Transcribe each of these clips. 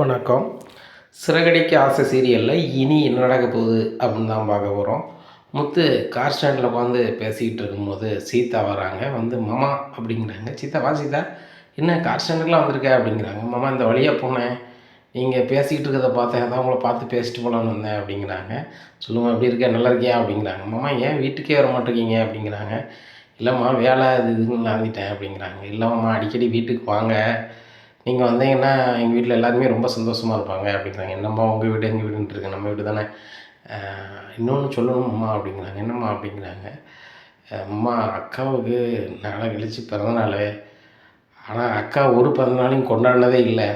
வணக்கம். சிறகடிக்க ஆசை சீரியலில் இனி என்ன நடக்க போகுது அப்படின்னு தான் பார்க்க போகிறோம் முத்து கார் ஸ்டாண்டில் உட்காந்து பேசிக்கிட்டு இருக்கும்போது சீதா வராங்க. வந்து மாமா அப்படிங்கிறாங்க. சீதா வா சீதா. என்ன கார் ஸ்டாண்டுக்கெலாம் வந்திருக்க? அப்படிங்கிறாங்க. மாமா இந்த வழியாக போனேன். நீங்கள் பேசிக்கிட்டு இருக்கிறத பார்த்தேன். அதான் உங்களை பார்த்து பேசிட்டு போகலான்னு வந்தேன் அப்படிங்கிறாங்க. சொல்லுங்கள் எப்படி இருக்க? நல்லா இருக்கியா? அப்படிங்கிறாங்க. மாமா ஏன் வீட்டுக்கே வர மாட்டேங்கிங்க அப்படிங்கிறாங்க. இல்லைம்மா வேலை இது இதுன்னு வாங்கிட்டேன் அப்படிங்கிறாங்க. இல்லைம்மா அடிக்கடி வீட்டுக்கு வாங்க. நீங்கள் வந்தீங்கன்னா எங்கள் வீட்டில் எல்லாருமே ரொம்ப சந்தோஷமாக இருப்பாங்க. அப்படிங்கிறாங்க. என்னம்மா உங்கள் வீடு எங்கள் வீடுன்ட்டு இருக்கு. நம்ம வீடு தானே? இன்னொன்று சொல்லணும் அம்மா அப்படிங்கிறாங்க. என்னம்மா அப்படிங்கிறாங்க. அம்மா அக்காவுக்கு நாளை கழித்து பிறந்தநாள் ஆனால் அக்கா ஒரு பிறந்தநாளையும் கொண்டாடினதே இல்லை.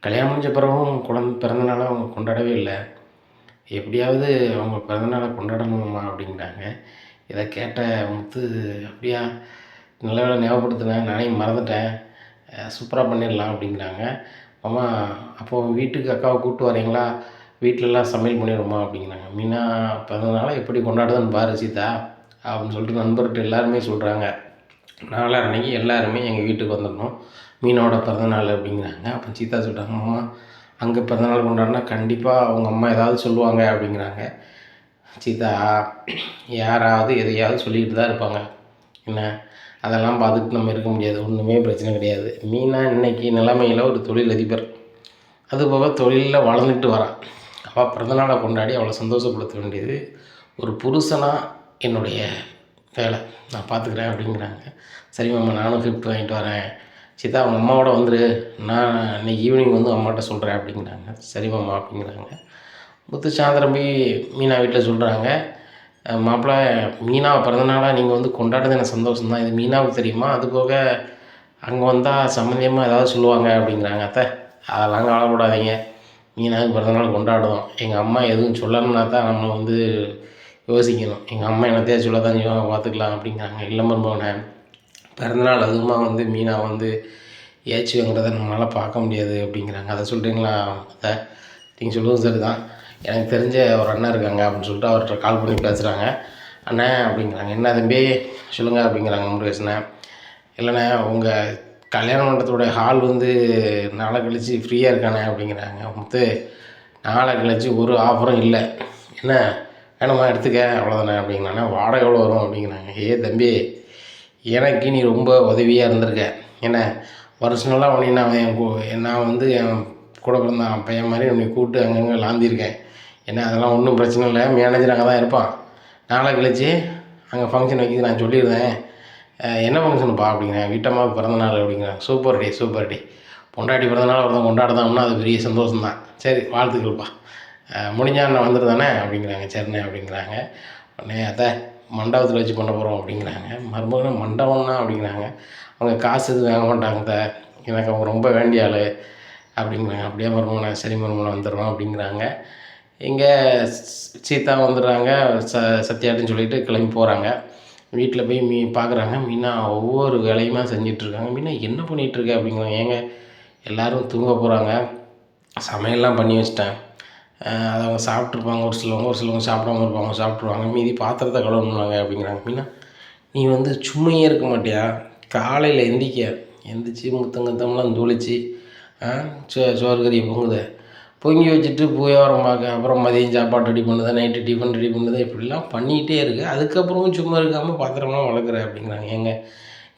கல்யாணம் முடிஞ்ச பிறகும் குழந்தை பிறந்தநாளை அவங்க கொண்டாடவே இல்லை. எப்படியாவது அவங்க பிறந்தநாளை கொண்டாடணுமா அப்படிங்கிறாங்க. இதை கேட்ட முத்து அப்படியா நல்ல வேலை ஞாபகப்படுத்தினேன். நானே மறந்துட்டேன். சூப்பராக பண்ணிடலாம் அப்படிங்கிறாங்க. அம்மா அப்போது வீட்டுக்கு அக்காவை கூப்பிட்டு வரீங்களா? வீட்டிலலாம் சமையல் பண்ணிடுமா அப்படிங்கிறாங்க. மீனா பிறந்தனால எப்படி கொண்டாடுதுன்னு பாரு சீதா அப்படின்னு சொல்லிட்டு நண்பர்கிட்ட எல்லாருமே சொல்கிறாங்க நாளை அன்னைக்கு எல்லாருமே எங்கள் வீட்டுக்கு வந்துடணும். மீனோட பிறந்தநாள் அப்படிங்கிறாங்க. அப்போ சீதா சொல்கிறாங்க அம்மா அங்கே பிறந்தநாள் கொண்டாடினா கண்டிப்பாக அவங்க அம்மா ஏதாவது சொல்லுவாங்க அப்படிங்கிறாங்க. சீதா யாராவது எதையாவது சொல்லிக்கிட்டு தான் இருப்பாங்க. என்ன? அதெல்லாம் பார்த்துட்டு நம்ம இருக்க முடியாது. ஒன்றுமே பிரச்சனை கிடையாது. மீனா இன்னைக்கு நிலைமையில் ஒரு தொழிலதிபர். அதுபோக தொழிலில் வளர்ந்துட்டு வரான் அவள் பிறந்தநாளை கொண்டாடி அவளை சந்தோஷப்படுத்த வேண்டியது ஒரு புருஷனாக என்னுடைய வேலை. நான் பார்த்துக்கிறேன் அப்படிங்கிறாங்க. சரி மாமா நானும் கிஃப்ட் வாங்கிட்டு வரேன். சீதா அவங்க அம்மாவோட வந்துரு. நான் இன்னைக்கு ஈவினிங் வந்து அம்மாட்ட சொல்கிறேன் அப்படிங்கிறாங்க. சரி மாமா அப்படிங்கிறாங்க. முத்து சாயந்தரம் போய் மீனா வீட்டில் சொல்கிறாங்க மாப்பிள மீனா பிறந்தநாளாக நீங்கள் வந்து கொண்டாடுறது எனக்கு சந்தோஷம் தான் இது மீனாவுக்கு தெரியுமா? அது போக அங்கே வந்தால் சம்மந்தியமாக ஏதாவது சொல்லுவாங்க அப்படிங்கிறாங்க அத்தை. அதெல்லாம் கவலைப்படாதீங்க. மீனாவுக்கு பிறந்தநாள் கொண்டாடுவோம் எங்கள் அம்மா எதுவும் சொல்லணும்னா தான் நம்ம வந்து யோசிக்கணும். எங்கள் அம்மா என்னத்தையே சொல்ல தான் செய்வாங்க பார்த்துக்கலாம் அப்படிங்கிறாங்க. இல்லை மருமகனே பிறந்தநாள் அதுவுமா வந்து மீனா வந்து ஏச்சு நம்மளால் பார்க்க முடியாது அப்படிங்கிறாங்க. அதை சொல்கிறீங்களா அத்தை? நீங்கள் சொல்லுவது சரி தான் எனக்கு தெரிஞ்ச ஒரு அண்ணன் இருக்காங்க அப்படின்னு சொல்லிட்டு அவர்கிட்ட கால் பண்ணி பேசுகிறாங்க அண்ணே அப்படிங்கிறாங்க. என்ன தம்பி? சொல்லுங்கள் அப்படிங்கிறாங்க முருகேசனை இல்லைண்ணே உங்கள் கல்யாண மண்டபத்தோடைய ஹால் வந்து நாளை கழிச்சு ஃப்ரீயாக இருக்கானே அப்படிங்கிறாங்க. மொத்த நாளை கழித்து ஒரு ஆஃபரும் இல்லை. என்ன வேணுமா எடுத்துக்க? அவ்வளோதானே அப்படிங்கிறாங்க. வாடகை எவ்வளோ வரும்? அப்படிங்கிறாங்க. ஏ தம்பி எனக்கு நீ ரொம்ப உதவியாக இருந்திருக்க. என்ன வருஷங்களாக உன்னை நான் என் கூ நான் வந்து என் கூட பிறந்த பையன் மாதிரி உன்னை கூப்பிட்டு அங்கங்கே லாந்திருக்கேன். என்ன அதெல்லாம் ஒன்றும் பிரச்சனை இல்லை. மேனேஜர் அங்கே தான் இருப்பான். நாளை கழிச்சு அங்கே ஃபங்க்ஷன் வைக்கிது நான் சொல்லியிருந்தேன் என்ன ஃபங்க்ஷனுப்பா அப்படிங்கிறேன். வீட்டம்மா பிறந்த நாள் அப்படிங்கிறேன் சூப்பர் டே சூப்பர் டே பொண்டாட்டி பிறந்த நாள் ஒருத்தன் கொண்டாடுதாம்னா அது பெரிய சந்தோஷம் தான் சரி வாழ்த்துக்கள்ப்பா. முடிஞ்சா நான் வந்துடுதானே அப்படிங்கிறாங்க. சரிண்ணே அப்படிங்கிறாங்க. உடனே அத்தை மண்டபத்தில் வச்சு பண்ண போகிறோம் அப்படிங்கிறாங்க. மருமகன் மண்டபம்னா அப்படிங்கிறாங்க. அவங்க காசு எதுவும் வாங்க மாட்டாங்க எனக்கு அவங்க ரொம்ப வேண்டிய ஆள் அப்படிங்கிறாங்க. அப்படியே மருமகனை சரி மருமகனை வந்துடுறோம் அப்படிங்கிறாங்க. இங்கே சீதா வந்துடுறாங்க ச சத்யாட்டுன்னு சொல்லிட்டு கிளம்பி போகிறாங்க வீட்டில் போய் மீ பார்க்குறாங்க மீனா ஒவ்வொரு வேலையுமா செஞ்சிட்ருக்காங்க. மீனா என்ன பண்ணிகிட்ருக்க அப்படிங்கிறாங்க ஏங்க எல்லோரும் தூங்க போகிறாங்க சமையல்லாம் பண்ணி வச்சிட்டேன். அதை அவங்க சாப்பிட்ருப்பாங்க. ஒரு சிலவங்க ஒரு சிலவங்க சாப்பிடாம இருப்பாங்க. சாப்பிட்ருவாங்க. மீதி பாத்திரத்தை கழுவணுவாங்க அப்படிங்கிறாங்க. மீனா நீ வந்து சும்மையே இருக்க மாட்டியா? காலையில் எந்திக்க எந்திரிச்சு முத்தங்கத்தம்லாம் துளிச்சு சோ சோறு கறி பொங்குது. பொங்கி வச்சுட்டு புயவரம் பார்க்க அப்புறம் மதியம் சாப்பாடு ரெடி பண்ணுது நைட்டு டிஃபன் ரெடி பண்ணுது இப்படிலாம் பண்ணிகிட்டே இருக்கு. அதுக்கப்புறமும் சும்மா இருக்காமல் பாத்திரம்லாம் வளர்க்குற அப்படிங்கிறாங்க. ஏங்க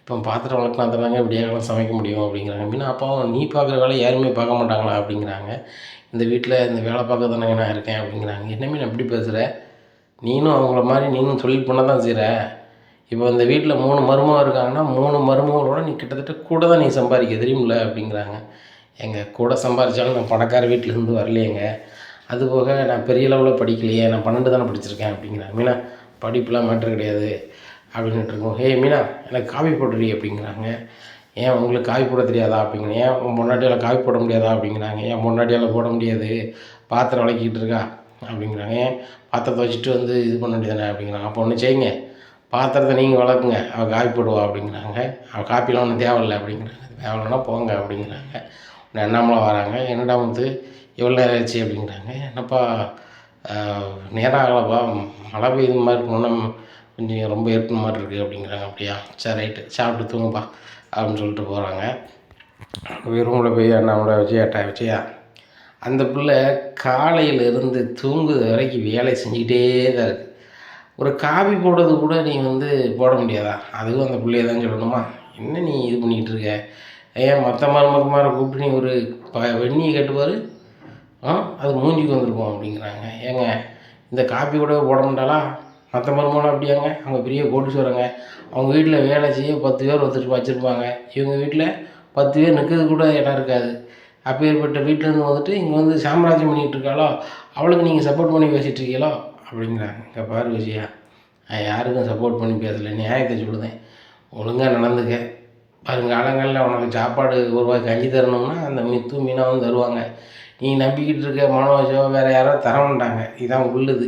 இப்போ பாத்திரம் வளர்க்கலாம் தானாங்க விடியாகலாம் சமைக்க முடியும் அப்படிங்கிறாங்க. மீனா அப்பாவும் நீ பார்க்குற வேலை யாருமே பார்க்க மாட்டாங்களா அப்படிங்கிறாங்க. இந்த வீட்டில் இந்த வேலை பார்க்க தானங்க நான் இருக்கேன் அப்படிங்கிறாங்க. என்ன மீன் எப்படி பேசுகிற நீனும் அவங்கள மாதிரி நீனும் தொழில் பண்ண தான் செய்கிற இப்போ இந்த வீட்டில் மூணு மருமகம் இருக்காங்கன்னா மூணு மருமகளோட நீ கிட்டத்தட்ட கூட தான் நீ சம்பாதிக்க தெரியுமில்ல அப்படிங்கிறாங்க. எங்கள் கூட சம்பாதிச்சாலும் நான் பணக்கார வீட்டிலேருந்து வரலையேங்க. அதுபோக நான் பெரிய லெவலில் படிக்கலையே நான் பன்னெண்டு தானே படிச்சிருக்கேன் அப்படிங்கிறாங்க. மீனா படிப்புலாம் மேட்ரு கிடையாது அப்படின்ட்டு இருக்கோம். ஹே மீனா எனக்கு காவி போடுறீ அப்படிங்கிறாங்க. ஏன் உங்களுக்கு காவி போட தெரியாதா? அப்படிங்கிறேன் ஏன் உன் பொண்டாட்டியால் காவி போட முடியாதா? அப்படிங்கிறாங்க. ஏன் பொண்டாட்டியால் போட முடியாது? பாத்திரம் விளக்கிட்டு இருக்கா? அப்படிங்கிறாங்க. ஏன் பாத்திரத்தை வச்சுட்டு வந்து இது பண்ண வேண்டியதானே அப்படிங்கிறாங்க. அப்போ ஒன்று செய்யுங்க. பாத்திரத்தை நீங்கள் வளர்க்குங்க அவள் காவி போடுவா அப்படிங்கிறாங்க. அவள் காப்பிலாம் ஒன்றும் தேவையில்லை அப்படிங்கிறாங்க. தேவையில்லைன்னா போங்க அப்படிங்கிறாங்க. அண்ணாமலை வராங்க? என்னடா வந்து எவ்வளோ நேரம் ஆச்சு அப்படிங்கிறாங்க. என்னப்பா நேரம் ஆகலப்பா. மழை பெய்யுது மாதிரி இருக்கணும்னா கொஞ்சம் ரொம்ப ஏற்கன மாதிரி இருக்குது அப்படிங்கிறாங்க. அப்படியா? சரி ரைட்டு. சாப்பிட்டு தூங்குப்பா அப்படின்னு சொல்லிட்டு போகிறாங்க ரூமில் போய் அண்ணாமலை வச்சு ஏட்டா வச்சியா? அந்த பிள்ளை காலையிலேருந்து தூங்குது வரைக்கும் வேலை செஞ்சுக்கிட்டே தான் இருக்குது ஒரு காபி போடுறது கூட நீ வந்து போட முடியாதா? அதுவும் அந்த பிள்ளைய தான் சொல்லணுமா? என்ன நீ இது பண்ணிக்கிட்டு இருக்க? ஏன் மற்ற மருமக்குமாரை கூப்பிட்டு நீ ஒரு ப வெண்ணியை கேட்டுப்பார் ஆ அது மூஞ்சிக்கு வந்திருக்கும் அப்படிங்கிறாங்க. ஏங்க இந்த காப்பி கூட போட மாட்டாளா? மற்ற மருமகளும் அப்படியாங்க? அவங்க பெரிய கோட்டீஸ்வரங்க அவங்க வீட்டில் வேலை செய்ய பத்து பேர் ஒருத்தர் வச்சுருப்பாங்க. இவங்க வீட்டில் பத்து பேர் நிற்கிறது கூட இடம் இருக்காது. அப்பேற்பட்ட வீட்டிலேருந்து வந்துட்டு இங்கே வந்து சாம்ராஜ்யம் பண்ணிகிட்டு இருக்காளோ? அவளுக்கு நீங்கள் சப்போர்ட் பண்ணி பேசிகிட்டு இருக்கீங்களோ? அப்படிங்கிறாங்க. இங்கே பாரு விஜயா நான் யாருக்கும் சப்போர்ட் பண்ணி பேசலை. நியாயத்தை சொல்லுதேன். ஒழுங்காக நடந்துக்க. வருங்காலங்களில் உனக்கு சாப்பாடு ஒரு ரூபாய் கஞ்சி தரணும்னா அந்த மித்து மீனாவும் தருவாங்க. நீ நம்பிக்கிட்டு இருக்க மனோஜோ வேறு யாரோ தர மாட்டாங்க இதான் உள்ளது.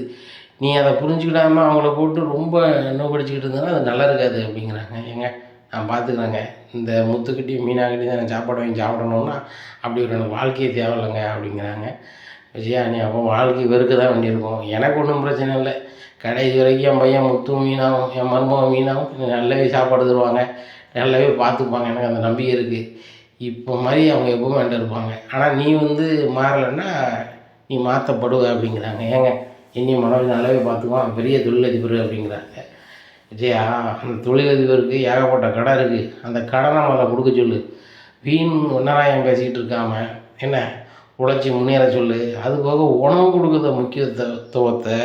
நீ அதை புரிஞ்சுக்கிடாம அவங்கள போட்டு ரொம்ப நோக்கடிச்சிக்கிட்டு இருந்ததுன்னா அது நல்லா இருக்காது அப்படிங்கிறாங்க. ஏங்க நான் பார்த்துக்கிறேங்க. இந்த முத்துக்கிட்டையும் மீனாக்கிட்டி தான் சாப்பாடு வாங்கி சாப்பிடணும்னா அப்படி ஒரு எனக்கு வாழ்க்கையே தேவையில்லைங்க அப்படிங்கிறாங்க. விஜயா நீ அப்போ வாழ்க்கை வெறுக்க தான் வேண்டியிருக்கும். எனக்கு ஒன்றும் பிரச்சனை இல்லை. கடைசி வரைக்கும் என் பையன் முத்து மீனாகவும் என் மருமகன் மீனாகவும் நல்லவே சாப்பாடு தருவாங்க. நல்லாவே பார்த்துப்பாங்க. எனக்கு அந்த நம்பிக்கை இருக்குது இப்போ மாதிரி அவங்க எப்பவும் என்கிட்ட இருப்பாங்க. ஆனால் நீ வந்து மாறலைன்னா நீ மாற்றப்படுவ அப்படிங்கிறாங்க. ஏங்க என்னையும் மனோஜ் நல்லாவே பார்த்துக்குவான். பெரிய தொழிலதிபர் அப்படிங்கிறாங்க. விஜயா அந்த தொழிலதிபருக்கு ஏகப்பட்ட கடை இருக்குது அந்த கடனை முதல்ல கொடுக்க சொல்லு. வீண் ஒன்னராயம் பேசிக்கிட்டு இருக்காம என்ன உழைச்சி முன்னேற சொல்லு. அது போக உணவு கொடுக்குற முக்கியத்துவத்தை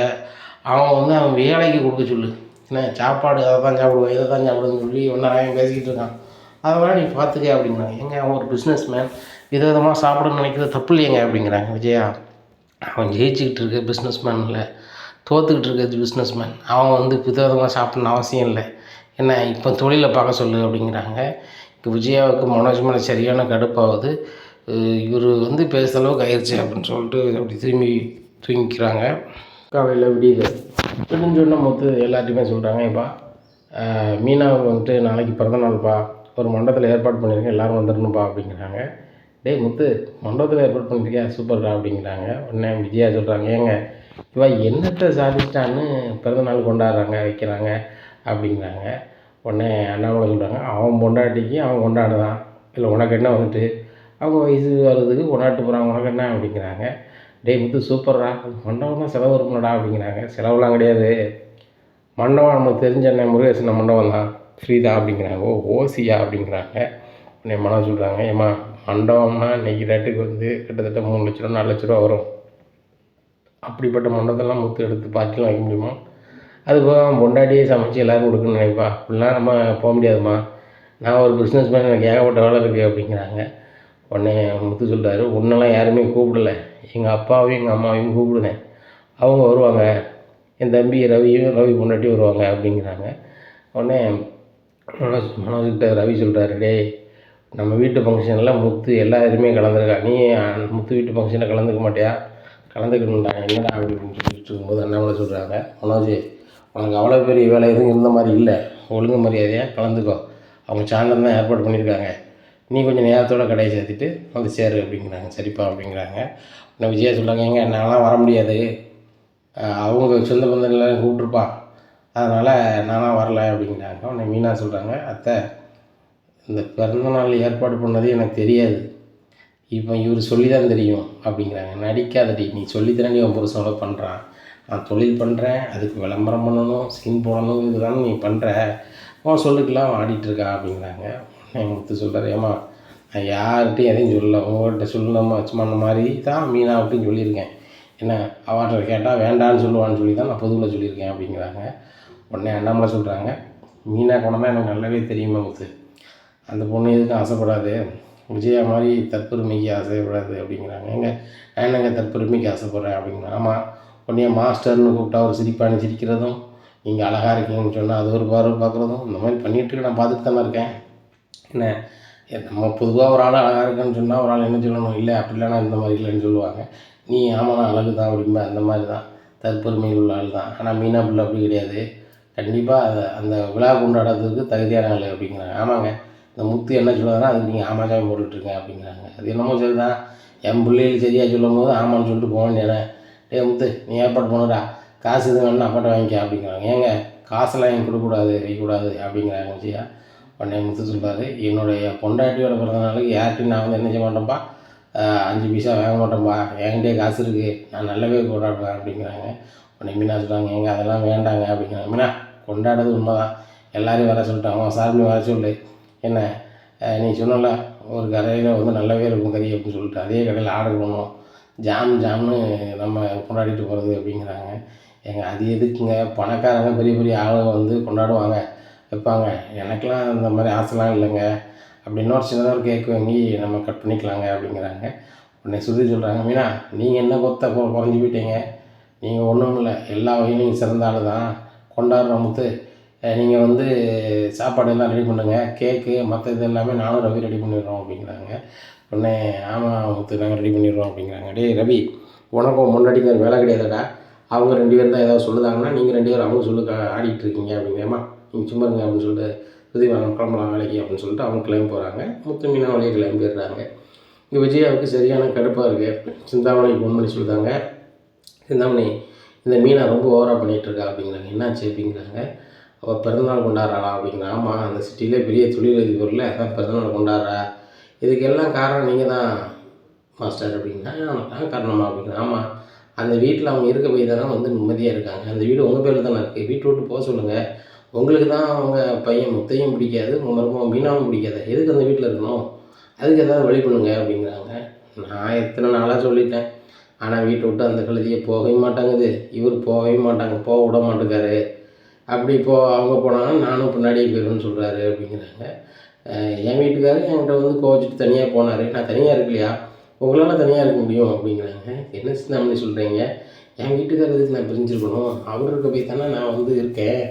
அவன் வந்து அவன் வேலைக்கு கொடுக்க சொல்லு. என்ன சாப்பாடு அதை தான் சாப்பிடுவோம் இதை தான் சாப்பிடுவேன்னு சொல்லி ஒன்னராயம் பேசிக்கிட்டு இருக்கான். அதெல்லாம் நீ பார்த்துக்க அப்படிங்கிறாங்க. ஏங்க அவன் ஒரு பிஸ்னஸ் மேன் வித விதமாக சாப்பிடணும்னு நினைக்கிறது தப்பு இல்லையங்க அப்படிங்கிறாங்க விஜயா. அவன் ஜெயிச்சுக்கிட்டு இருக்க பிஸ்னஸ் மேனில் தோற்றுக்கிட்டு இருக்க பிஸ்னஸ் மேன் அவன் வந்து விதவிதமாக சாப்பிடணும்னு அவசியம் இல்லை. என்ன இப்போ தொழிலை பார்க்க சொல்லு அப்படிங்கிறாங்க. இப்போ விஜயாவுக்கு மனோஜ் மேலே சரியான கடுப்பாகுது. இவர் வந்து பேசுகிற அளவுக்கு ஆயிடுச்சு அப்படின்னு சொல்லிட்டு அப்படி திரும்பி தூங்கிக்கிறாங்க. காலையில் விடியுது. பிடிஞ்சோடன முத்து எல்லாத்தையுமே சொல்கிறாங்க ஏப்பா மீனாவுக்கு வந்துட்டு நாளைக்கு பிறந்த நாள்ப்பா ஒரு மண்டபத்தில் ஏற்பாடு பண்ணியிருக்கேன் எல்லோரும் வந்துடணும்ப்பா அப்படிங்கிறாங்க. டேய் முத்து மண்டபத்தில் ஏற்பாடு பண்ணியிருக்கியா சூப்பர்டா அப்படிங்கிறாங்க. உடனே விஜயா சொல்கிறாங்க ஏங்க இவா என்னத்தை சாதிச்சிட்டான்னு பிறந்தநாள் கொண்டாடுறாங்க வைக்கிறாங்க அப்படிங்கிறாங்க. உடனே அண்ணாமலை சொல்கிறாங்க அவன் பொண்டாட்டிக்கு அவன் கொண்டாடுதான் இல்லை உனக்கு என்ன வந்துட்டு? அவங்க வயசு வர்றதுக்கு கொண்டாட்டு போகிறாங்க உனக்கு என்ன அப்படிங்கிறாங்க. டேய் முத்து சூப்பர்ரா. மண்டபம்லாம் செலவு இருக்கும்லடா அப்படிங்கிறாங்க. செலவுலாம் கிடையாது. மண்டபம் நமக்கு தெரிஞ்ச அண்ணன் முருகேசன் மண்டபம் தான். ஃப்ரீ தான் அப்படிங்கிறாங்க. ஓ ஓசியா அப்படிங்கிறாங்க. உடனே மனம் சொல்கிறாங்க ஏம்மா மண்டபம்னா இன்றைக்கி ரேட்டுக்கு வந்து கிட்டத்தட்ட மூணு லட்ச ரூபா நாலு லட்ச ரூபா வரும். அப்படிப்பட்ட மண்டபத்தெல்லாம் முத்து எடுத்து பார்த்துலாம் வைக்க முடியுமா? அது போக அவன் பொண்டாட்டியே சமைச்சு எல்லோரும் கொடுக்கணும்னு நினைப்பா. அப்படிலாம் நம்ம போக முடியாதும்மா. நான் ஒரு பிஸ்னஸ் மேன் எனக்கு ஏகப்பட்ட வேலை இருக்குது அப்படிங்கிறாங்க. உடனே முத்து சொல்கிறாரு உன்னெல்லாம் யாருமே கூப்பிடல. எங்கள் அப்பாவையும் எங்கள் அம்மாவையும் கூப்பிடுவேன் அவங்க வருவாங்க. என் தம்பி ரவியும் ரவி பொண்டாட்டி வருவாங்க அப்படிங்கிறாங்க. உடனே மனோஜ் மனோஜ்கிட்ட ரவி சொல்கிறாரு டே நம்ம வீட்டு ஃபங்க்ஷனில் முத்து எல்லாருமே கலந்துருக்கா. நீ முத்து வீட்டு ஃபங்க்ஷனில் கலந்துக்க மாட்டியா? கலந்துக்கணும்டா என்னடா அப்படின்னு சொல்லிட்டு இருக்கும்போது அண்ணாமலை சொல்கிறாங்க மனோஜ் உனக்கு அவ்வளோ பெரிய வேலை எதுவும் இருந்த மாதிரி இல்லை. ஒழுங்கு மரியாதையாக கலந்துக்கோ. அவங்க சாயந்தரம் தான் ஏற்பாடு பண்ணியிருக்காங்க. நீ கொஞ்சம் நேரத்தோட கடையை சேர்த்துட்டு வந்து சேரு அப்படிங்கிறாங்க. சரிப்பா அப்படிங்கிறாங்க. உடனே விஜயா சொல்கிறாங்க எங்கே நான்லாம் வர முடியாது. அவங்க சொந்த பந்தங்கள்லாம் எல்லாரும் கூப்பிட்ருப்பா அதனால் நானாக வரல அப்படிங்கிறாங்க. உடனே மீனா சொல்கிறாங்க அத்தை இந்த பிறந்தநாள் ஏற்பாடு பண்ணது எனக்கு தெரியாது. இப்போ இவர் சொல்லி தான் தெரியும் அப்படிங்கிறாங்க. நடிக்காதடி நீ சொல்லி உன் புருஷனோட பண்ணுறான் நான் தொழில் பண்ணுறேன் அதுக்கு விளம்பரம் பண்ணணும் ஸ்கின் போடணும் இதுதான் நீ பண்ணுற உன் சொல்லிக்கலாம் ஆடிட்டுருக்கா அப்படிங்கிறாங்க. முத்து சொல்கிறார் ஏமா நான் யார்கிட்டையும் எதையும் சொல்லல. உங்கள்கிட்ட சொல்லணுமா சும்மா அந்த மாதிரி தான் மீனா அப்படின்னு சொல்லியிருக்கேன். என்ன அவார்டர் கேட்டால் வேண்டான்னு சொல்லுவான்னு சொல்லி தான் நான் பொதுவில் சொல்லியிருக்கேன் அப்படிங்கிறாங்க. உடனே அண்ணாமலை சொல்கிறாங்க மீனா குணம் எனக்கு நல்லாவே தெரியுமா முத்து. அந்த பொண்ணு எதுக்கும் ஆசைப்படாது. விஜயா மாதிரி தற்பெருமைக்கு ஆசைப்படாது அப்படிங்கிறாங்க. எங்கள் நான் என்னங்க தற்பெருமைக்கு ஆசைப்பட்றேன்? அப்படிங்கிறாங்க. ஆமாம் உடனே மாஸ்டர்னு கூப்பிட்டா ஒரு சிரிப்பானு சிரிக்கிறதும் நீங்கள் அழகாக இருக்கீங்கன்னு சொன்னால் அது ஒரு பார்வை பார்க்குறதும் இந்த மாதிரி பண்ணிகிட்டு நான் பார்த்துட்டு தானே இருக்கேன். என்ன? நம்ம பொதுவாக ஒரு ஆள் அழகாக இருக்குன்னு சொன்னால் ஒரு ஆள் என்ன சொல்லணும்? இல்லை அப்படிலாம் நான் இந்த மாதிரி இல்லைன்னு சொல்லுவாங்க. நீ ஆமாம் அழகு தான் அப்படிம்பா அந்த மாதிரி தான் தற்பெருமையில் உள்ள ஆள் தான் ஆனால் மீனா பிள்ளை அப்படி கிடையாது. கண்டிப்பாக அதை அந்த விழா கொண்டாடுறதுக்கு தகுதியான ஆள் அப்படிங்கிறாங்க. ஆமாங்க. இந்த முத்து என்ன சொல்லுவாங்கன்னா அதுக்கு நீங்கள் ஆமாச்சாமி போட்டுட்ருக்கேன் அப்படிங்கிறாங்க. அது என்னமோ சரி தான் என் பிள்ளைகள் சரியாக சொல்லும் போது ஆமான்னு சொல்லிட்டு போக ஏன்னா டே முத்து நீ ஏற்பாடு பண்ணுடா. காசு எதுவும் வேணும்னா அப்பாட்ட வாங்கிக்க அப்படிங்கிறாங்க. ஏங்க காசெல்லாம் என் கொடுக்கக்கூடாது வைக்கக்கூடாது அப்படிங்கிறாங்க விஜயா உடனே முத்து சொல்கிறாரு என்னுடைய பொண்டாட்டியோட பிறந்த நாளுக்கு யார்கிட்டையும் நான் வந்து என்ன செய்ய மாட்டேன்ப்பா அஞ்சு பைசா வாங்க மாட்டேன்ப்பா என்கிட்டே காசு இருக்குது நான் நல்லாவே கொண்டாடுவேன் அப்படிங்கிறாங்க. உடனே மீனா சொல்கிறாங்க எங்கே அதெல்லாம் வேண்டாங்க அப்படிங்கிறாங்க. மீனா கொண்டாடுறது உண்மைதான். எல்லாரையும் வர சொல்லிட்டாங்க. அவன் சாமி வர சொல்லு. என்ன? நீ சொன்னல ஒரு கடையில் வந்து நல்லாவே இருக்கும் கறி அப்படின்னு சொல்லிட்டு அதே கடையில் ஆர்டர் பண்ணுவோம். ஜாம் ஜாம்னு நம்ம கொண்டாடிட்டு போகிறது அப்படிங்கிறாங்க. எங்கள் அது எதுக்குங்க? பணக்காரங்க பெரிய பெரிய ஆளுங்க வந்து கொண்டாடுவாங்க. வைப்பாங்க. எனக்கெலாம் அந்த மாதிரி ஆசைலாம் இல்லைங்க. அப்படி இன்னொரு சின்னதாக ஒரு கேக் வாங்கி நம்ம கட் பண்ணிக்கலாங்க. அப்படிங்கிறாங்க. உடனே சுருதி சொல்கிறாங்க மீனா நீங்கள் என்ன கொத்த கொ குறைஞ்சி போயிட்டீங்க. நீங்கள் ஒன்றும் இல்லை. எல்லா வகையிலும் நீங்கள் சிறந்த ஆள் தான். கொண்டாடுற முத்து. நீங்கள் வந்து சாப்பாடு எல்லாம் ரெடி பண்ணுங்கள் கேக்கு மற்ற இது எல்லாமே நானும் ரவி ரெடி பண்ணிடுறோம். அப்படிங்கிறாங்க. உடனே ஆமாம் முத்து நாங்கள் ரெடி பண்ணிடுறோம். அப்படிங்கிறாங்க. டேய் ரவி உனக்கும் முன்னாடிக்கு வேலை கிடையாதுடா. அவங்க ரெண்டு பேரும் தான் ஏதாவது சொல்லுதாங்கன்னா நீங்கள் ரெண்டு பேரும் அவங்க சொல்லு கா- ஆடிட்டு இருக்கீங்க. அப்படிங்கிறமா நீங்கள் சும்மா இருங்க அப்படின்னு சொல்லிட்டு சுதி வாங்க கிளம்பலாம் வேலைக்கு அப்படின்னு சொல்லிட்டு அவங்க கிளம்பி போகிறாங்க முத்து மீனா வழியே கிளம்பி இங்கே விஜயாவுக்கு சரியான கடுப்பாக இருக்குது சிந்தாமணிக்கு ஃபோன் பண்ணி சொல்லுதாங்க சிந்தாமணி இந்த மீனை ரொம்ப ஓவராக பண்ணிகிட்டு இருக்கா அப்படிங்கிறாங்க. என்னாச்சு அப்படிங்கிறாங்க. அவள் பிறந்தநாள் கொண்டாடுறாளா அப்படிங்கிறாங்க ஆமாம் அந்த சிட்டியிலே பெரிய தொழிலதிபரில் அதான் பிறந்தநாள் கொண்டாடுறா. இதுக்கெல்லாம் காரணம் நீங்கள் தான் மாஸ்டர் அப்படின்னா நான் காரணமா அப்படிங்கிறேன் ஆமாம் அந்த வீட்டில் அவங்க இருக்க போய் தானே வந்து நிம்மதியாக இருக்காங்க. அந்த வீடு உங்கள் பேரில் தானே இருக்குது வீட்டை விட்டு போக சொல்லுங்கள் உங்களுக்கு தான் அவங்க பையன் முத்தையும் பிடிக்காது உங்கள் மருமகன் மீனாவும் பிடிக்காது. எதுக்கு அந்த வீட்டில் இருக்கணும்? அதுக்கு ஏதாவது வழி பண்ணுங்க அப்படிங்கிறாங்க. நான் எத்தனை நாளாக சொல்லிட்டேன். ஆனால் வீட்டை விட்டு அந்த கழுதியை போகவே மாட்டாங்குது. இவர் போகவே மாட்டாங்க. போக விட மாட்டேங்காரு அப்படி இப்போ அவங்க போனாங்கன்னா நானும் பின்னாடியே போயிடுன்னு சொல்கிறாரு அப்படிங்கிறாங்க. என் வீட்டுக்காரர் என்கிட்ட வந்து கோவச்சிட்டு தனியாக போனார். நான் தனியாக இருக்கலையா? உங்களால் தனியாக இருக்க முடியும் அப்படிங்கிறாங்க. என்ன சின்ன சொல்கிறீங்க என் வீட்டுக்காரர் இதுக்கு நான் பிரிஞ்சிருக்கணும்? அவர் இருக்க போய் தானே நான் வந்து இருக்கேன்.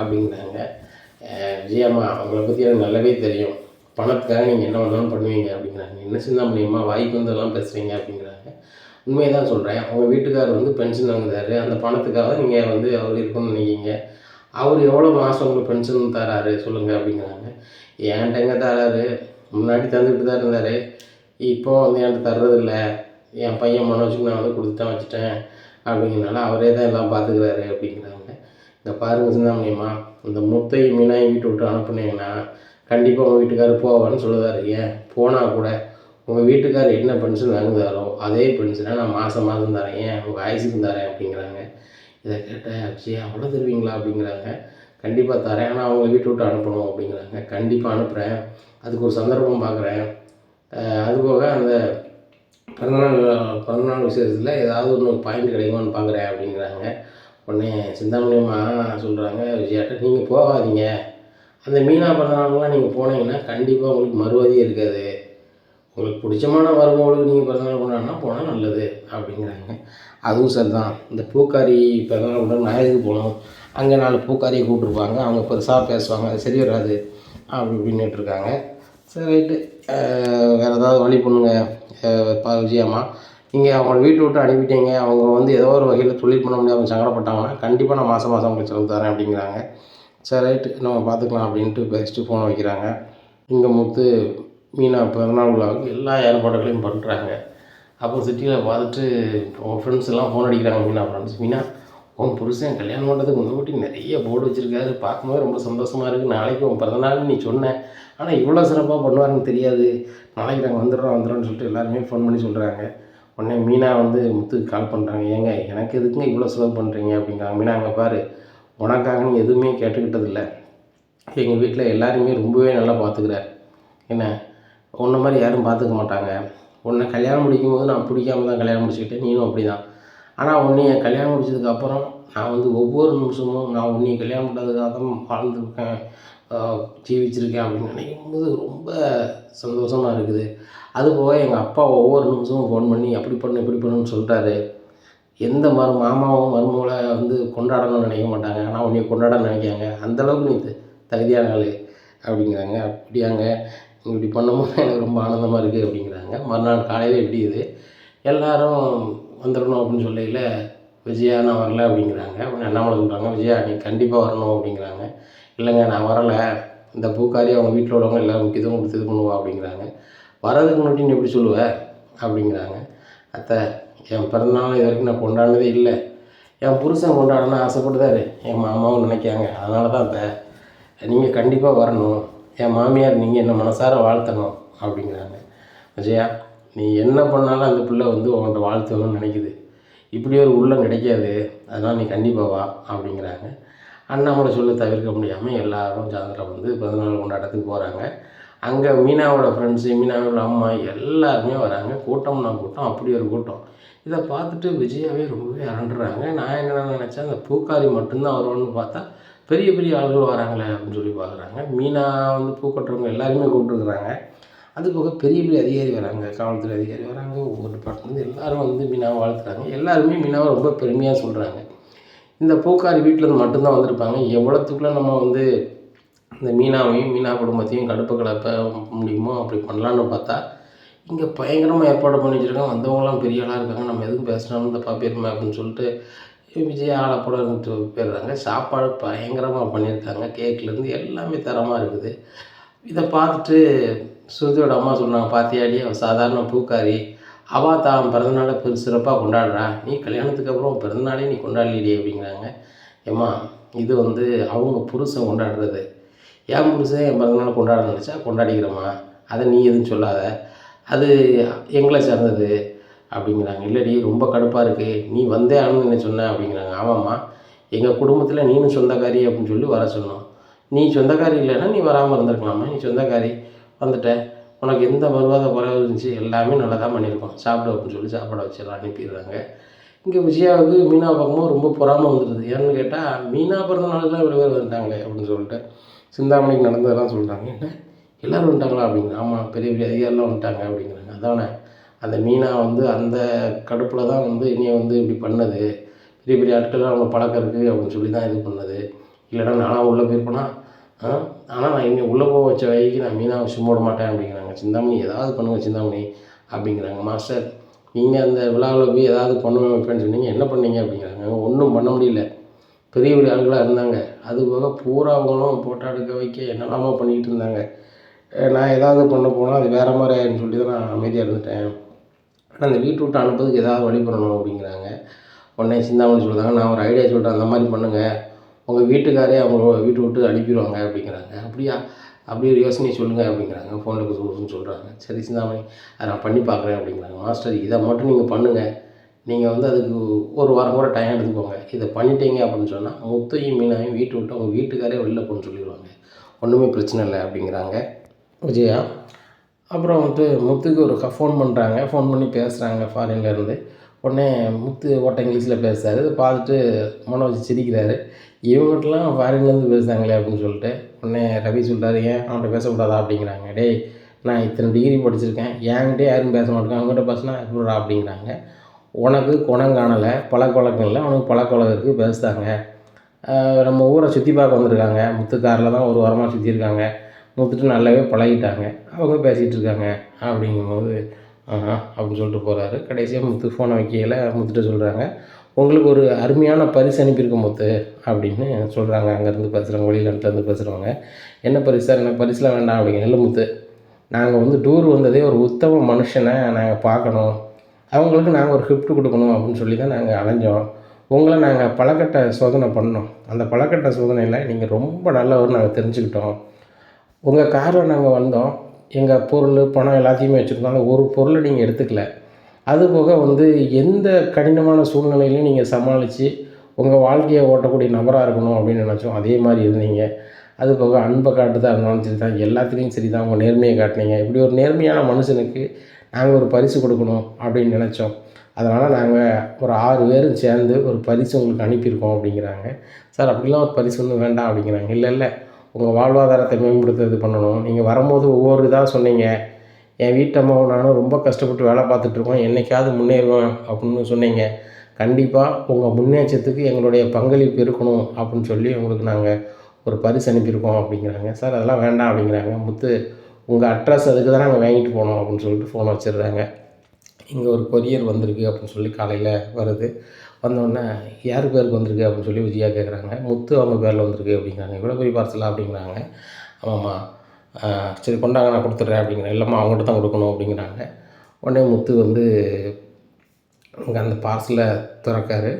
அப்படிங்கிறாங்க. விஜயம்மா அவங்கள பற்றி எனக்கு நல்லாவே தெரியும். பணத்துக்காக நீங்கள் என்ன வேணாலும் பண்ணுவீங்க அப்படிங்கிறாங்க. என்ன சிந்தாமணியம்மா வாய்க்கு வந்தெல்லாம் பேசுகிறீங்க அப்படிங்கிறாங்க. உண்மையை தான் சொல்கிறேன் உங்கள் வீட்டுக்காரர் வந்து பென்ஷன் வாங்குறாரு. அந்த பணத்துக்காக நீங்கள் வந்து அவர் இருக்கணும்னு நினைக்கிங்க அவர் எவ்வளோ மாதம் உங்களுக்கு பென்ஷன் தராரு சொல்லுங்கள் அப்படிங்கிறாங்க. என்கிட்ட எங்கே தராரு? முன்னாடி தந்துக்கிட்டு தான் இருந்தார். இப்போ வந்து என்கிட்ட தர்றதில்ல. என் பையன் மனோஜுக்கு நான் வந்து கொடுத்து தான் வச்சுட்டேன். அப்படிங்கிறனால அவரே தான் எல்லாம் பார்த்துக்கிறாரு அப்படிங்கிறாங்க. இந்த பாருங்க சிந்தாமணியம்மா இந்த முத்தை மீனாய் வீட்டை விட்டு அனுப்புனீங்கன்னா கண்டிப்பாக உங்கள் வீட்டுக்காரர் போவான்னு சொல்லுதாரு. ஏன்? போனால் கூட உங்கள் வீட்டுக்காரர் என்ன பென்ஷன் வாங்குதாரோ அதே பென்ஷனை நான் மாதம் மாதம் தரேன். ஏன்? உங்கள் ஆயுசுக்கு தரேன் அப்படிங்கிறாங்க. இதை கேட்டேன் அப்சியா அவ்வளோ தருவீங்களா? அப்படிங்கிறாங்க. கண்டிப்பாக தரேன். ஆனால் அவங்க வீட்டை விட்டு அனுப்பணும். அப்படிங்கிறாங்க. கண்டிப்பாக அனுப்புகிறேன் அதுக்கு ஒரு சந்தர்ப்பம் பார்க்குறேன் அதுபோக அந்த பிறந்தநாள் பிறந்தநாள் விசேஷத்தில் ஏதாவது ஒன்று பாயிண்ட் கிடைக்குமான்னு பார்க்குறேன் அப்படிங்கிறாங்க. உடனே சிந்தாமணியம்மா சொல்கிறாங்க விஜயாட்ட நீங்கள் போகாதீங்க. அந்த மீனா பிறந்தநாள்லாம் நீங்கள் போனீங்கன்னா கண்டிப்பாக உங்களுக்கு மறுவதியே இருக்காது. உங்களுக்கு பிடிச்சமான மருமகளுக்கு நீங்கள் பிறந்தநாள் கொண்டாடினா போனால் நல்லது அப்படிங்கிறாங்க. அதுவும் சரி தான் இந்த பூக்காரி பிறந்தநாள் கொண்டாட நாயருக்கு போகணும். அங்கே நாலு பூக்காரியை கூப்பிட்ருப்பாங்க அவங்க பெருசாக பேசுவாங்க. அது சரி வராது அப்படி இப்படின்னுட்டு இருக்காங்க. சரி ரைட்டு. வேறு ஏதாவது வழி பண்ணுங்க. பா விஜயம்மா. நீங்கள் அவங்கள வீட்டை விட்டு அனுப்பிட்டீங்க. அவங்க வந்து ஏதோ ஒரு வகையில் தொழில் பண்ண முடியாமல் அவங்க சங்கடப்பட்டாங்கன்னா கண்டிப்பாக நான் மாதம் மாதம் உங்களுக்கு செலவு தரேன் அப்படிங்கிறாங்க. சரி ரைட்டு நம்ம பார்த்துக்கலாம் அப்படின்ட்டு பேசிட்டு ஃபோனை வைக்கிறாங்க. இங்கே முத்து மீனா பிறந்தநாள் விழாவுக்கு எல்லா ஏற்பாடுகளையும் பண்ணுறாங்க அப்போ சிட்டியில் பார்த்துட்டு உன் ஃப்ரெண்ட்ஸ் எல்லாம் ஃபோன் அடிக்கிறாங்க மீனா ஃப்ரெண்ட்ஸ் மீனா உன் புருஷன் கல்யாணம் பண்ணுறதுக்கு முன்னாடி நிறைய போர்டு வச்சுருக்காரு. பார்க்கும்போது ரொம்ப சந்தோஷமாக இருக்குது நாளைக்கு உன் பிறந்தநாள் நீ சொன்னேன் ஆனால் இவ்வளோ சிறப்பாக பண்ணுவாருன்னு தெரியாது. நாளைக்கு நாங்கள் வந்துடுறோம் வந்துடுறோம்னு சொல்லிட்டு எல்லாருமே ஃபோன் பண்ணி சொல்கிறாங்க உடனே மீனா வந்து முத்துக்கு கால் பண்ணுறாங்க ஏங்க எனக்கு எதுக்குங்க இவ்வளோ செலவு பண்ணுறீங்க அப்படிங்கிறாங்க. மீனா அங்கே பாரு. உனக்காகன்னு எதுவுமே கேட்டுக்கிட்டதில்லை. எங்கள் வீட்டில் எல்லாருமே ரொம்பவே நல்லா பார்த்துக்கிறார் என்ன? உன்ன மாதிரி யாரும் பார்த்துக்க மாட்டாங்க. உன்னை கல்யாணம் முடிக்கும் போது நான் பிடிக்காம தான் கல்யாணம் முடிச்சுக்கிட்டேன். நீனும் அப்படி தான் ஆனால் உன்னைய கல்யாணம் முடிச்சதுக்கப்புறம் நான் வந்து ஒவ்வொரு நிமிஷமும் நான் உன்னைய கல்யாணம் பண்ணதுக்காக தான் வாழ்ந்துருக்கேன். ஜீவிச்சிருக்கேன் அப்படின்னு நினைக்கும் போது ரொம்ப சந்தோஷமாக இருக்குது. அதுபோக எங்கள் அப்பா ஒவ்வொரு நிமிஷமும் ஃபோன் பண்ணி அப்படி பண்ணு இப்படி பண்ணுன்னு சொல்லிட்டாரு. எந்த மரு மாமாவும் மருமகளை வந்து கொண்டாடணும்னு நினைக்க மாட்டாங்க. ஆனால் உன்னைய கொண்டாட நினைக்காங்க அந்தளவுக்கு நீ த- தகுதியான ஆள் அப்படிங்கிறாங்க. அப்படியாங்க. இப்படி பண்ணும்போது எனக்கு ரொம்ப ஆனந்தமாக இருக்குது அப்படிங்கிறாங்க. மறுநாள் காலையில் எப்படி இது? எல்லாரும் வந்துடணும் அப்படின்னு சொல்லையில் விஜயா நான் வரல அப்படிங்கிறாங்க. உடனே அண்ணாமலை சொல்கிறாங்க விஜயா நீ கண்டிப்பாக வரணும் அப்படிங்கிறாங்க. இல்லைங்க நான் வரலை. இந்த பூக்காரி அவங்க வீட்டில் உள்ளவங்க எல்லாம் முக்கியத்துவம் கொடுத்து இது பண்ணுவா அப்படிங்கிறாங்க. வரதுக்கு முன்னாடி நீ எப்படி சொல்லுவ? அப்படிங்கிறாங்க. அத்தை என் பிறந்தநாள் இது வரைக்கும் நான் கொண்டாடினதே இல்லை. என் புருஷன் கொண்டாடணும்னு ஆசைப்படுதாரு என் மாமாவும் நினைக்காங்க. அதனால தான் அத்தை நீங்கள் கண்டிப்பாக வரணும். என் மாமியார் நீங்கள் என்ன மனசார வாழ்த்தணும் அப்படிங்கிறாங்க. விஜயா நீ என்ன பண்ணாலும் அந்த பிள்ளை வந்து உன்கிட்ட வாழ்த்தணும்னு நினைக்குது. இப்படி ஒரு உள்ளம் கிடைக்காது. அதனால் நீ கண்டிப்பாக வா அப்படிங்கிறாங்க. அண்ணாமலை சொல்ல தவிர்க்க முடியாமல் எல்லோரும் சாயந்தரம் வந்து பிறந்தநாள் கொண்டாட்டத்துக்கு போகிறாங்க அங்கே மீனாவோட ஃப்ரெண்ட்ஸு மீனாவோட அம்மா எல்லாருமே வராங்க. கூட்டம்னா கூட்டம் அப்படி ஒரு கூட்டம். இதை பார்த்துட்டு விஜயாவே ரொம்பவே அரண்டுறாங்க. நான் என்ன நினச்சேன் அந்த பூக்காரி மட்டும்தான் வருவான்னு பார்த்தா பெரிய பெரிய ஆளுகள் வராங்களே அப்படின்னு சொல்லி பார்க்குறாங்க. மீனா வந்து பூ கட்டுறவங்க எல்லாருமே கூப்பிட்டுருக்குறாங்க. அது போக பெரிய பெரிய அதிகாரி வராங்க காவல்துறை அதிகாரி வராங்க. ஒவ்வொரு டிபார்ட்மெண்ட் எல்லாரும் வந்து மீனாவை வாழ்த்துறாங்க. எல்லாருமே மீனாவை ரொம்ப பெருமையாக சொல்கிறாங்க இந்த பூக்காரி வீட்டிலேருந்து மட்டும்தான் வந்திருப்பாங்க. எவ்வளோத்துக்குள்ள நம்ம வந்து இந்த மீனாவையும் மீனா குடும்பத்தையும் கடுப்பு கலப்ப முடியுமோ அப்படி பண்ணலான்னு பார்த்தா இங்கே பயங்கரமாக ஏற்பாடு பண்ணி வச்சுருக்காங்க. வந்தவங்களாம் பெரிய ஆளாக இருக்காங்க. நம்ம எதுவும் பேசினாலும் இந்த பாப்பிருமே அப்படின்னு சொல்லிட்டு விஜய் ஆளப்போட இருந்துட்டு போயிடுறாங்க. சாப்பாடு பயங்கரமாக பண்ணியிருக்காங்க. கேக்லேருந்து எல்லாமே தரமாக இருக்குது. இதை பார்த்துட்டு ஸ்ருதியோட அம்மா சொன்னாங்க பாத்தியாடி அவள் சாதாரண பூக்காரி. அவள் தான் பிறந்தநாளை பெரு சிறப்பாக கொண்டாடுறா. நீ கல்யாணத்துக்கு அப்புறம் பிறந்தநாளே நீ கொண்டாடலையே அப்படிங்கிறாங்க. ஏம்மா இது வந்து அவங்க புருஷன் கொண்டாடுறது. என் புருஷன் என் பிறந்தநாள் கொண்டாட நினச்சா கொண்டாடிக்கிறோம்மா. அதை நீ எதுவும் சொல்லாத. அது எங்களை சேர்ந்தது அப்படிங்கிறாங்க. இல்லடி ரொம்ப கடுப்பாக இருக்குது நீ வந்தே ஆகணும்னு என்ன சொன்ன அப்படிங்கிறாங்க. ஆமாம்மா. எங்கள் குடும்பத்தில் நீனும் சொந்தக்காரி அப்படின்னு சொல்லி வர சொன்னோம். நீ சொந்தக்காரி இல்லைன்னா நீ வராமல் இருந்திருக்கலாமா நீ சொந்தக்காரி வந்துட்ட. உனக்கு எந்த வருவாத குறைவு இருந்துச்சு எல்லாமே நல்லா தான் பண்ணியிருக்கோம் சாப்பிட அப்படின்னு சொல்லி சாப்பாடை வச்சு அனுப்பிடுறாங்க. இங்கே விஜயாவுக்கு மீனா பார்க்கும்போது ரொம்ப பொறாமல் வந்துடுது. ஏன்னு கேட்டால் மீனா பிறந்த நாளுக்குலாம் இவ்வளோ பேர் வந்துட்டாங்களே அப்படின்னு சொல்லிட்டு சிந்தாமணிக்கு நடந்ததெல்லாம் சொல்கிறாங்க என்ன? எல்லோரும் வந்துட்டாங்களா அப்படிங்கிற ஆமாம் பெரிய பெரிய அதிகாரிலாம் வந்துட்டாங்க அப்படிங்கிறாங்க. அதானே? அந்த மீனா வந்து அந்த கடுப்பில் தான் வந்து இனியை வந்து இப்படி பண்ணது. பெரிய பெரிய ஆட்கள்லாம் அவங்க பழக்கம் இருக்குது அப்படின்னு சொல்லி தான் இது பண்ணது. இல்லைன்னா நானாக உள்ளே போயிருப்பேனா? ஆனால் நான் இனி உள்ளே போக வச்ச வகைக்கு நான் மீனாவை சும்மா விட மாட்டேன் அப்படிங்கிறேன் சிந்தாமணி ஏதாவது பண்ணுங்கள் சிந்தாமணி அப்படிங்கிறாங்க. மாஸ்டர் நீங்கள் அந்த விழாவில் போய் ஏதாவது பண்ணுவேன் வைப்பேன்னு சொன்னீங்க. என்ன பண்ணீங்க அப்படிங்கிறாங்க. ஒன்றும் பண்ண முடியல. பெரிய பெரிய ஆளுகளாக இருந்தாங்க. அது போக பூரா அவங்களும் போட்டோ எடுக்க வைக்க என்னெல்லாமோ பண்ணிக்கிட்டு இருந்தாங்க. நான் ஏதாவது பண்ண போனால் அது வேறு மாதிரி ஆயிடுன்னு சொல்லி தான் நான் அமைதியாக இருந்துட்டேன். ஆனால் அந்த வீட்டு விட்டு அனுப்புறதுக்கு ஏதாவது வழி பண்ணணும் அப்படிங்கிறாங்க. உடனே சிந்தாமணி சொல்கிறாங்க நான் ஒரு ஐடியா சொல்கிறேன் அந்த மாதிரி பண்ணுங்கள் உங்கள் வீட்டுக்காரே அவங்க வீட்டை விட்டு அனுப்பிடுவாங்க அப்படிங்கிறாங்க. அப்படியா? அப்படி ஒரு யோசனையை சொல்லுங்கள் அப்படிங்கிறாங்க. ஃபோனில் குசுன்னு சொல்கிறாங்க சரி சிந்தாமணி அதை நான் பண்ணி பார்க்குறேன் அப்படிங்கிறாங்க. மாஸ்டர் இதை மட்டும் நீங்கள் பண்ணுங்கள் நீங்கள் வந்து அதுக்கு ஒரு வாரம் கூட டைம் எடுத்துக்கோங்க. இதை பண்ணிட்டீங்க அப்படின்னு சொன்னால் முத்தையும் மீனாயும் வீட்டை விட்டு அவங்க வீட்டுக்காரே வெளில போகணும்னு சொல்லிடுவாங்க. ஒன்றுமே பிரச்சனை இல்லை அப்படிங்கிறாங்க. விஜயா அப்புறம் வந்துட்டு முத்துக்கு ஒரு ஃபோன் பண்ணுறாங்க ஃபோன் பண்ணி பேசுகிறாங்க ஃபாரின்லேருந்து உடனே முத்து ஓட்ட இங்கிலீஷில் பேசுகிறாரு அதை பார்த்துட்டு மனோஜ் சிரிக்கிறாரு. இவங்ககிட்டலாம் ஃபாரின்லேருந்து பேசுகிறாங்களே அப்படின்னு சொல்லிட்டு உடனே ரவி சொல்கிறாரு ஏன் அவன்கிட்ட பேசக்கூடாதா? அப்படிங்கிறாங்க. டேய் நான் இத்தனை டிகிரி படிச்சிருக்கேன். என்கிட்டே யாரும் பேச மாட்டேங்க அவங்ககிட்ட பேசினா எப்படா அப்படிங்கிறாங்க. உனக்கு குணம் காணலை பழக்க வழக்கம் இல்லை அவனுக்கு பழக்க வழக்கம் இருக்குது பேசுகிறாங்க நம்ம ஊரை சுற்றி பார்க்க வந்திருக்காங்க. முத்துக்காரில் தான் ஒரு வாரமாக சுற்றிருக்காங்க முத்துட்டு நல்லாவே பழகிட்டாங்க. அவங்க பேசிகிட்டு இருக்காங்க. அப்படிங்கும்போது அப்படின்னு சொல்லிட்டு போகிறாரு கடைசியாக முத்து ஃபோனை வைக்கையில் முத்துட்டு சொல்கிறாங்க உங்களுக்கு ஒரு அருமையான பரிசு அனுப்பியிருக்க முத்து அப்படின்னு சொல்கிறாங்க அங்கேருந்து பேசுகிறவங்க வெளியிலேருந்து பேசுகிறவங்க என்ன பரிசு சார்? என்ன பரிசுலாம் வேண்டாம் அப்படிங்க இல்லை முத்து நாங்கள் வந்து டூர் வந்ததே ஒரு உத்தம மனுஷனை நாங்கள் பார்க்கணும். அவங்களுக்கு நாங்கள் ஒரு கிஃப்ட் கொடுக்கணும் அப்படின்னு சொல்லி தான் நாங்கள் அலைஞ்சோம். உங்களை நாங்கள் பழக்கட்டை சோதனை பண்ணோம். அந்த பழக்கட்டை சோதனையில் நீங்கள் ரொம்ப நல்லவர் நாங்கள் தெரிஞ்சுக்கிட்டோம். உங்கள் காரில் நாங்கள் வந்தோம். எங்கள் பொருள் பணம் எல்லாத்தையுமே வச்சுருந்தாலும் ஒரு பொருளை நீங்கள் எடுத்துக்கல. அதுபோக வந்து எந்த கடினமான சூழ்நிலையிலையும் நீங்கள் சமாளித்து உங்கள் வாழ்க்கையை ஓட்டக்கூடிய நபராக இருக்கணும் அப்படின்னு நினச்சோம். அதே மாதிரி இருந்தீங்க. அது போக அன்பை காட்டுதான் இருந்தாலும் சரி தான் எல்லாத்துலேயும் சரி தான் உங்கள் நேர்மையை காட்டினீங்க. இப்படி ஒரு நேர்மையான மனுஷனுக்கு நாங்கள் ஒரு பரிசு கொடுக்கணும் அப்படின்னு நினச்சோம். அதனால் நாங்கள் ஒரு ஆறு பேரும் சேர்ந்து ஒரு பரிசு உங்களுக்கு அனுப்பியிருக்கோம் அப்படிங்கிறாங்க. சார் அப்படிலாம் ஒரு பரிசு ஒன்றும் வேண்டாம் அப்படிங்கிறாங்க. இல்லை இல்லை. உங்கள் வாழ்வாதாரத்தை மேம்படுத்த இது பண்ணணும். நீங்கள் வரும்போது ஒவ்வொரு இதாக சொன்னீங்க. என் வீட்டம்மாவும் நானும் ரொம்ப கஷ்டப்பட்டு வேலை பார்த்துட்ருக்கோம் என்றைக்காவது முன்னேறுவேன் அப்படின்னு சொன்னீங்க. கண்டிப்பாக உங்கள் முன்னேற்றத்துக்கு எங்களுடைய பங்களிப்பு இருக்கணும் அப்படின்னு சொல்லி உங்களுக்கு நாங்கள் ஒரு பரிசு அனுப்பியிருக்கோம் அப்படிங்கிறாங்க. சார் அதெல்லாம் வேண்டாம் அப்படிங்கிறாங்க. முத்து உங்கள் அட்ரஸ் அதுக்கு தான் நாங்கள் வாங்கிட்டு போனோம் அப்படின்னு சொல்லிட்டு ஃபோன் வச்சிடுறாங்க. இங்கே ஒரு கொரியர் வந்திருக்கு அப்படின்னு சொல்லி காலையில் வருது. வந்தோடனே யார் பேருக்கு வந்திருக்கு? அப்படின்னு சொல்லி விஜயா கேட்குறாங்க முத்து அவங்க பேரில் வந்திருக்கு அப்படிங்கிறாங்க. இவ்வளோ பெரிய பார்சலாக அப்படிங்கிறாங்க. ஆமாம்மா சரி கொண்டாங்க நான் கொடுத்துட்றேன் அப்படிங்கிறேன் இல்லைம்மா அவங்கள்ட்ட தான் கொடுக்கணும் அப்படிங்கிறாங்க. உடனே முத்து வந்து இங்கே அந்த பார்சலை திறக்காரு.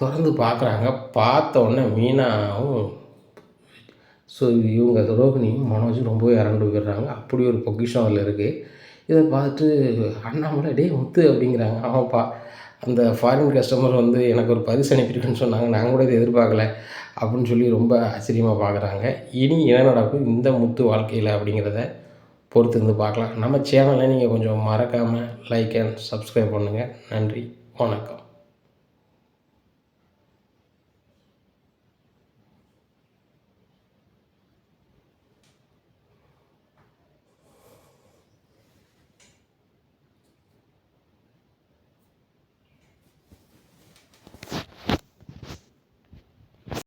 திறந்து பார்க்குறாங்க பார்த்த உடனே மீனாவும் ஸோ இவங்க ரோகிணியும் மனோஜும் ரொம்பவே இறண்டு போயிடுறாங்க. அப்படி ஒரு பொக்கிஷம் அதில் இருக்குது இதை பார்த்துட்டு அண்ணாமலை டேய் முத்து அப்படிங்கிறாங்க. ஆமாப்பா. அந்த ஃபாரின் கஸ்டமர் வந்து எனக்கு ஒரு பரிசு அனுப்பியிருக்குன்னு சொன்னாங்க. நாங்கள் கூட இதை எதிர்பார்க்கல. அப்படின்னு சொல்லி ரொம்ப ஆச்சரியமாக பார்க்குறாங்க இனி என்ன நடக்கும்? இந்த முத்து வாழ்க்கையில் அப்படிங்கிறத பொறுத்து இருந்து பார்க்கலாம் நம்ம சேனலை நீங்கள் கொஞ்சம் மறக்காமல் லைக் அண்ட் சப்ஸ்கிரைப் பண்ணுங்கள் நன்றி. வணக்கம்.